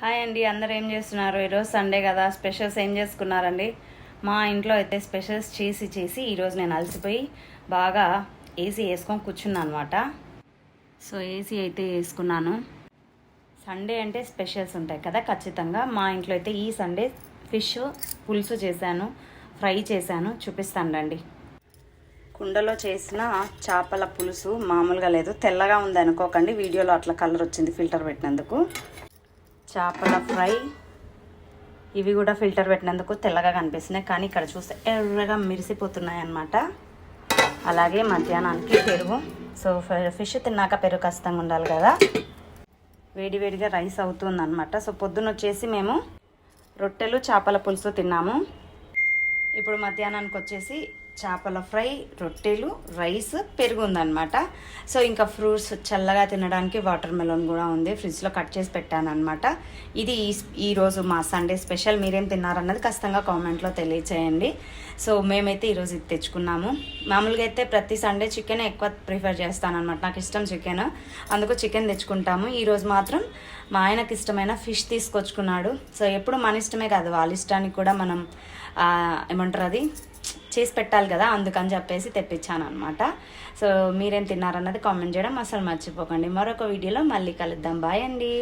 Hi అండి అందరు ఏం చేస్తున్నారు? ఈరోజు సండే కదా స్పెషల్స్ ఏం చేసుకున్నారండి? మా ఇంట్లో అయితే స్పెషల్స్ చేసి చేసి ఈరోజు నేను అలసిపోయి బాగా ఏసీ వేసుకొని కూర్చున్నాను అనమాట సో ఏసీ అయితే వేసుకున్నాను. సండే అంటే స్పెషల్స్ ఉంటాయి కదా ఖచ్చితంగా. మా ఇంట్లో అయితే ఈ సండే ఫిష్ పులుసు చేశాను ఫ్రై చేశాను చూపిస్తాను రండి. కుండలో చేసిన చేపల పులుసు మామూలుగా లేదు తెల్లగా ఉంది అనుకోకండి వీడియోలో అట్లా కలర్ వచ్చింది ఫిల్టర్ పెట్టినందుకు. చేపల ఫ్రై. ఇవి కూడా ఫిల్టర్ పెట్టినందుకు తెల్లగా కనిపిస్తున్నాయి. కానీ ఇక్కడ చూస్తే ఎర్రగా మిరిసిపోతున్నాయి అన్నమాట. అలాగే మధ్యాహ్నానికి పెరుగు. సో ఫిష్ తిన్నాక పెరుగు ఖచ్చితంగా ఉండాలి కదా. వేడివేడిగా రైస్ అవుతుంది అనమాట సో పొద్దున వచ్చేసి మేము రొట్టెలు చేపల పులుసు తిన్నాము. ఇప్పుడు మధ్యాహ్నానికి వచ్చేసి చేపల ఫ్రై రొట్టెలు రైస్ పెరుగు ఉందన్నమాట సో ఇంకా ఫ్రూట్స్ చల్లగా తినడానికి వాటర్ మెలోన్ కూడా ఉంది. ఫ్రిడ్జ్లో కట్ చేసి పెట్టాను అనమాట ఇది ఈ- ఈరోజు మా సండే స్పెషల్. మీరేం తిన్నారన్నది ఖచ్చితంగా కామెంట్లో తెలియచేయండి. సో మేమైతే ఈరోజు ఇది తెచ్చుకున్నాము. మామూలుగా అయితే ప్రతి సండే చికెన్ ఎక్కువ ప్రిఫర్ చేస్తాను అనమాట నాకు ఇష్టం చికెన్. అందుకు చికెన్ తెచ్చుకుంటాము. ఈరోజు మాత్రం మా ఆయనకి ఇష్టమైన ఫిష్ తీసుకొచ్చుకున్నాడు. సో ఎప్పుడు మన ఇష్టమే కాదు. వాళ్ళ ఇష్టానికి కూడా మనం ఆ, ఏమంటారు అది? చేసి పెట్టాలి కదా అందుకని చెప్పేసి తెప్పించాను అనమాట సో మీరేం తిన్నారన్నది కామెంట్ చేయడం అసలు మర్చిపోకండి. మరొక వీడియోలో మళ్ళీ కలుద్దాం. బాయ్ అండి.